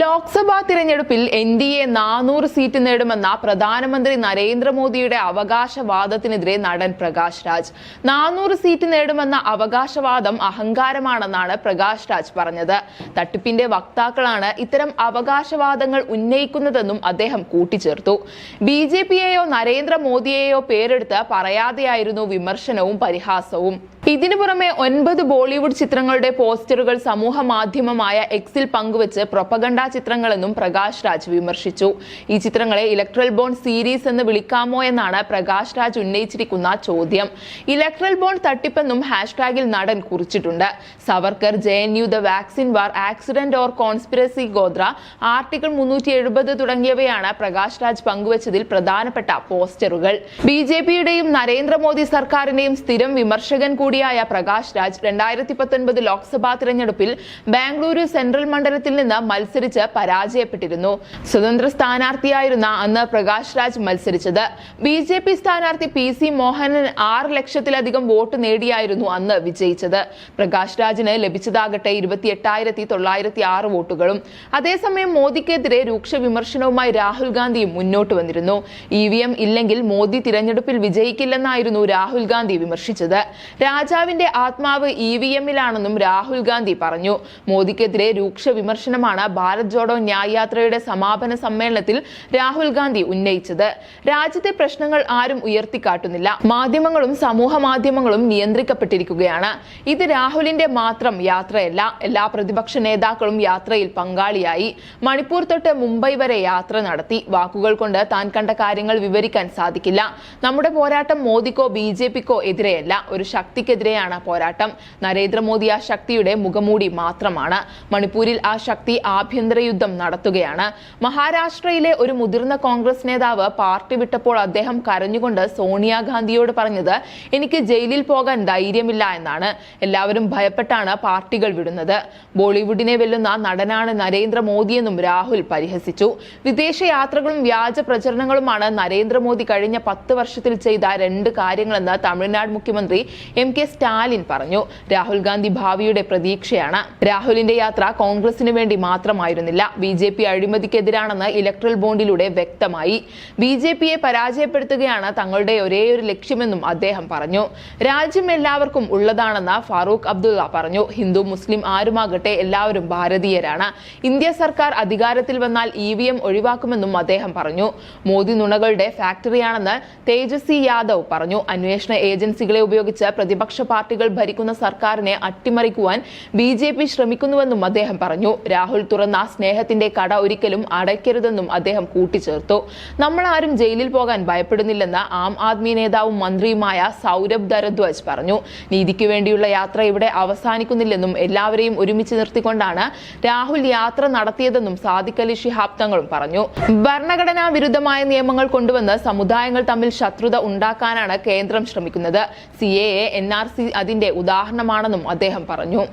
ലോക്സഭാ തിരഞ്ഞെടുപ്പിൽ N D A നാനൂറ് seat നേടുമെന്ന പ്രധാനമന്ത്രി നരേന്ദ്രമോദിയുടെ അവകാശവാദത്തിനെതിരെ നടൻ പ്രകാശ് രാജ്. നാനൂറ് സീറ്റ് നേടുമെന്ന അവകാശവാദം അഹങ്കാരമാണെന്നാണ് പ്രകാശ് രാജ് പറഞ്ഞത്. തട്ടിപ്പിന്റെ വക്താക്കളാണ് ഇത്തരം അവകാശവാദങ്ങൾ ഉന്നയിക്കുന്നതെന്നും അദ്ദേഹം കൂട്ടിച്ചേർത്തു. ബി ജെ പിയെയോ നരേന്ദ്രമോദിയെയോ പേരെടുത്ത് പറയാതെയായിരുന്നു വിമർശനവും പരിഹാസവും. ഇതിനു പുറമെ ഒൻപത് ബോളിവുഡ് ചിത്രങ്ങളുടെ പോസ്റ്ററുകൾ സമൂഹ മാധ്യമമായ എക്സിൽ പങ്കുവച്ച് പ്രൊപ്പഗണ്ട ചിത്രങ്ങളെന്നും പ്രകാശ് രാജ് വിമർശിച്ചു. ഈ ചിത്രങ്ങളെ ഇലക്ട്രൽ ബോണ്ട് സീരീസ് എന്ന് വിളിക്കാമോ എന്നാണ് പ്രകാശ് രാജ് ഉന്നയിച്ചിരിക്കുന്ന ചോദ്യം. ഇലക്ട്രൽ ബോണ്ട് തട്ടിപ്പെന്നും ഹാഷ്ടാഗിൽ നടൻ കുറിച്ചിട്ടുണ്ട്. Savarkar J N U the vaccine war accident or conspiracy ഗോത്ര ആർട്ടിക്കിൾ മുന്നൂറ്റി എഴുപത് തുടങ്ങിയവയാണ് പ്രകാശ് രാജ് പങ്കുവച്ചതിൽ പ്രധാനപ്പെട്ട പോസ്റ്ററുകൾ. ബി ജെ പിയുടെയും നരേന്ദ്രമോദി സർക്കാരിന്റെയും സ്ഥിരം വിമർശകൻ കൂടിയായ പ്രകാശ് രാജ് രണ്ടായിരത്തി പത്തൊൻപത് ലോക്സഭാ തിരഞ്ഞെടുപ്പിൽ ബാംഗ്ലൂരു സെൻട്രൽ മണ്ഡലത്തിൽ നിന്ന് മത്സരിച്ച് പരാജയപ്പെട്ടിരുന്നു. സ്വതന്ത്ര സ്ഥാനാർത്ഥിയായിരുന്ന അന്ന് പ്രകാശ് രാജ് മത്സരിച്ചത്. ബി ജെ പി സ്ഥാനാർത്ഥി പി സി മോഹനൻ ആറ് ലക്ഷത്തിലധികം വോട്ട് നേടിയായിരുന്നു അന്ന് വിജയിച്ചത്. പ്രകാശ് രാജിന് ലഭിച്ചതാകട്ടെ ഇരുപത്തി എട്ടായിരത്തി തൊള്ളായിരത്തി ആറ് വോട്ടുകളും. അതേസമയം മോദിക്കെതിരെ രൂക്ഷ വിമർശനവുമായി രാഹുൽ ഗാന്ധിയും മുന്നോട്ട് വന്നിരുന്നു. ഇ വി എം ഇല്ലെങ്കിൽ മോദി തിരഞ്ഞെടുപ്പിൽ വിജയിക്കില്ലെന്നായിരുന്നു രാഹുൽ ഗാന്ധി വിമർശിച്ചത്. രാജാവിന്റെ ആത്മാവ് ഇ വി എമ്മിലാണെന്നും രാഹുൽ ഗാന്ധി പറഞ്ഞു. മോദിക്കെതിരെ രൂക്ഷ വിമർശനമാണ് ഭാരത് ജോഡോ ന്യായയാത്രയുടെ സമാപന സമ്മേളനത്തിൽ രാഹുൽ ഗാന്ധി ഉന്നയിച്ചത്. രാജ്യത്തെ പ്രശ്നങ്ങൾ ആരും ഉയർത്തിക്കാട്ടുന്നില്ല. മാധ്യമങ്ങളും സമൂഹ മാധ്യമങ്ങളും നിയന്ത്രിക്കപ്പെട്ടിരിക്കുകയാണ്. ഇത് രാഹുലിന്റെ മാത്രം യാത്രയല്ല എല്ലാ പ്രതിപക്ഷ നേതാക്കളും യാത്രയിൽ പങ്കാളിയായി. മണിപ്പൂർ തൊട്ട് മുംബൈ വരെ യാത്ര നടത്തി. വാക്കുകൾ കൊണ്ട് താൻ കണ്ട കാര്യങ്ങൾ വിവരിക്കാൻ സാധിക്കില്ല. നമ്മുടെ പോരാട്ടം മോദിക്കോ ബി ജെ പിക്കോ എതിരെയല്ല. ഒരു ശക്തിക്കെതിരെയാണ് പോരാട്ടം. നരേന്ദ്രമോദി ആ ശക്തിയുടെ മുഖമൂടി മാത്രമാണ്. മണിപ്പൂരിൽ ആ ശക്തി ആഭ്യന്തര യുദ്ധം നടത്തുകയാണ്. മഹാരാഷ്ട്രയിലെ ഒരു മുതിർന്ന കോൺഗ്രസ് നേതാവ് പാർട്ടി വിട്ടപ്പോൾ അദ്ദേഹം കരഞ്ഞുകൊണ്ട് സോണിയാഗാന്ധിയോട് പറഞ്ഞത് എനിക്ക് ജയിലിൽ പോകാൻ ധൈര്യമില്ല എന്നാണ്. എല്ലാവരും ഭയപ്പെട്ടാണ് പാർട്ടികൾ വിടുന്നത്. ബോളിവുഡിനെ വെല്ലുന്ന നടനാണ് നരേന്ദ്രമോദിയെന്നും രാഹുൽ പരിഹസിച്ചു. വിദേശ യാത്രകളും വ്യാജ പ്രചരണങ്ങളുമാണ് നരേന്ദ്രമോദി കഴിഞ്ഞ പത്ത് വർഷത്തിൽ ചെയ്ത രണ്ട് കാര്യങ്ങളെന്ന് തമിഴ്നാട് മുഖ്യമന്ത്രി എം കെ സ്റ്റാലിൻ പറഞ്ഞു. രാഹുൽ ഗാന്ധി ഭാവിയുടെ പ്രതീക്ഷയാണ്. രാഹുലിന്റെ യാത്ര കോൺഗ്രസിന് വേണ്ടി മാത്രമായിരുന്നില്ല. ബി ജെ പി അഴിമതിക്കെതിരാണെന്ന് ഇലക്ട്രൽ ബോണ്ടിലൂടെ വ്യക്തമായി. ബി ജെ പിയെ പരാജയപ്പെടുത്തുകയാണ് തങ്ങളുടെ ഒരേയൊരു ലക്ഷ്യമെന്നും അദ്ദേഹം പറഞ്ഞു. രാജ്യം എല്ലാവർക്കും ഉള്ളതാണെന്ന് ഫാറൂഖ് അബ്ദുള്ള പറഞ്ഞു. ഹിന്ദു മുസ്ലിം ആരുമാകട്ടെ എല്ലാവരും ഭാരതീയരാണ്. ഇന്ത്യ സർക്കാർ അധികാരത്തിൽ വന്നാൽ ഇ വി എം ഒഴിവാക്കുമെന്നും അദ്ദേഹം പറഞ്ഞു. മോദി നുണകളുടെ ഫാക്ടറിയാണെന്ന് തേജസ്വി യാദവ് പറഞ്ഞു. അന്വേഷണ ഏജൻസികളെ ഉപയോഗിച്ച് പ്രതിപക്ഷ പാർട്ടികൾ ഭരിക്കുന്ന സർക്കാരിനെ അട്ടിമറിക്കുവാൻ ബി ജെ പി ശ്രമിക്കുന്നുവെന്നും അദ്ദേഹം പറഞ്ഞു. രാഹുൽ തുറന്ന സ്നേഹത്തിന്റെ കട ഒരിക്കലും അടയ്ക്കരുതെന്നും അദ്ദേഹം കൂട്ടിച്ചേർത്തു. നമ്മൾ ആരും ജയിലിൽ പോകാൻ ഭയപ്പെടുന്നില്ലെന്ന് ആം ആദ്മി നേതാവും മന്ത്രിയുമായ സൗരഭ് ഭരദ്വാജ് പറഞ്ഞു. നീതിക്ക് വേണ്ടിയുള്ള യാത്ര ഇവിടെ അവസാനിക്കുന്നില്ലെന്നും എല്ലാവരെയും ഒരുമിച്ച് നിർത്തിക്കൊണ്ടാണ് രാഹുൽ യാത്ര നടത്തിയതെന്നും സാദിഖ് അലി ഷിഹാബ് തങ്ങളും പറഞ്ഞു. ഭരണഘടനാ വിരുദ്ധമായ നിയമങ്ങൾ കൊണ്ടുവന്ന് സമുദായങ്ങൾ തമ്മിൽ ശത്രുത ഉണ്ടാക്കാനാണ് കേന്ദ്രം ശ്രമിക്കുന്നത്. സി എ ആർ സി അതിന്റെ ഉദാഹരണമാണെന്നും അദ്ദേഹം പറഞ്ഞു.